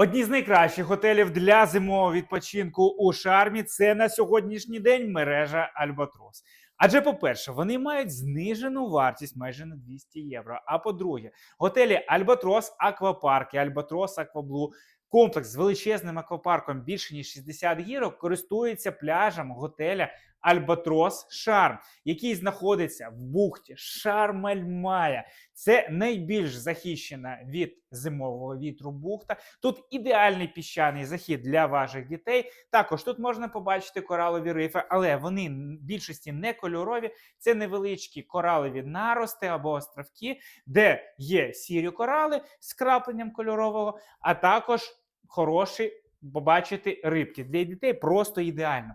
Одні з найкращих готелів для зимового відпочинку у шармі це на сьогоднішній день мережа Альбатрос. Адже, по-перше, вони мають знижену вартість майже на 200 євро. А по-друге, готелі Альбатрос, Аквапарк Альбатрос Акваблу. Комплекс з величезним аквапарком більше ніж 60 гірок користується пляжем готеля Альбатрос Шарм, який знаходиться в бухті Шарм-Ель-Мая. Це найбільш захищена від зимового вітру бухта. Тут ідеальний піщаний захід для ваших дітей. Також тут можна побачити коралові рифи, але вони в більшості не кольорові. Це невеличкі коралові нарости або островки, де є сірі корали з крапленням кольорового, а також хороші побачити рибки. Для дітей просто ідеально.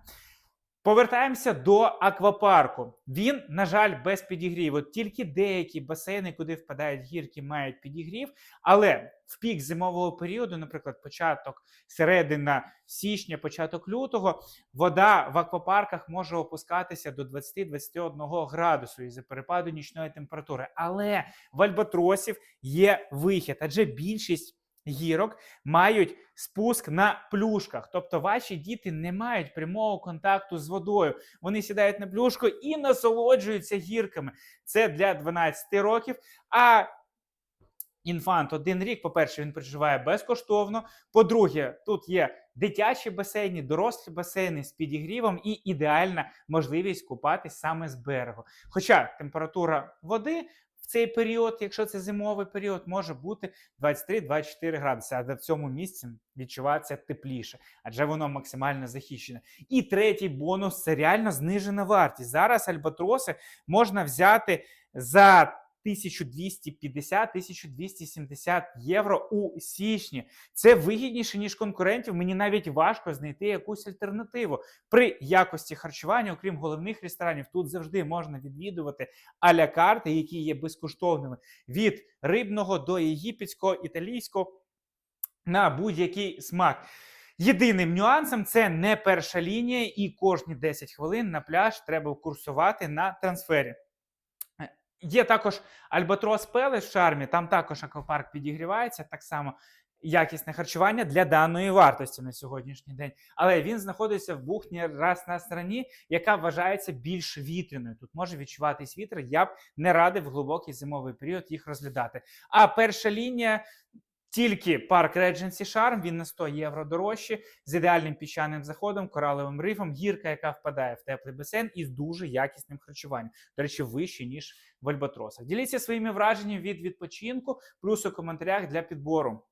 Повертаємося до аквапарку. Він, на жаль, без підігріву. Тільки деякі басейни, куди впадають гірки, мають підігрів. Але в пік зимового періоду, наприклад, початок середина січня, початок лютого, вода в аквапарках може опускатися до 20-21 градусу із-за перепаду нічної температури. Але в альбатросів є вихід, адже більшість гірок мають спуск на плюшках. Тобто ваші діти не мають прямого контакту з водою. Вони сідають на плюшку і насолоджуються гірками. Це для 12 років. А інфант один рік, по-перше, він проживає безкоштовно. По-друге, тут є дитячі басейни, дорослі басейни з підігрівом і ідеальна можливість купатись саме з берегу. Хоча температура води цей період, якщо це зимовий період, може бути 23-24 градуси, а в цьому місці відчувається тепліше, адже воно максимально захищене. І третій бонус це реально знижена вартість. Зараз альбатроси можна взяти за 1250-1270 євро у січні. Це вигідніше, ніж конкурентів. Мені навіть важко знайти якусь альтернативу. При якості харчування, окрім головних ресторанів, тут завжди можна відвідувати аля карти, які є безкоштовними від рибного до єгипетського, італійського на будь-який смак. Єдиним нюансом це не перша лінія, і кожні 10 хвилин на пляж треба курсувати на трансфері. Є також Альбатрос Пелес в шармі, там також аквапарк підігрівається, так само якісне харчування для даної вартості на сьогоднішній день. Але він знаходиться в бухні раз на стороні, яка вважається більш вітряною. Тут може відчуватись вітер. Я б не радив глибокий зимовий період їх розглядати. А перша лінія. Тільки парк Редженсі Шарм, він на 100 євро дорожче, з ідеальним піщаним заходом, кораловим рифом, гірка, яка впадає в теплий басейн, і з дуже якісним харчуванням. До речі, вище, ніж в Альбатросах. Діліться своїми враженнями від відпочинку, плюс у коментарях для підбору.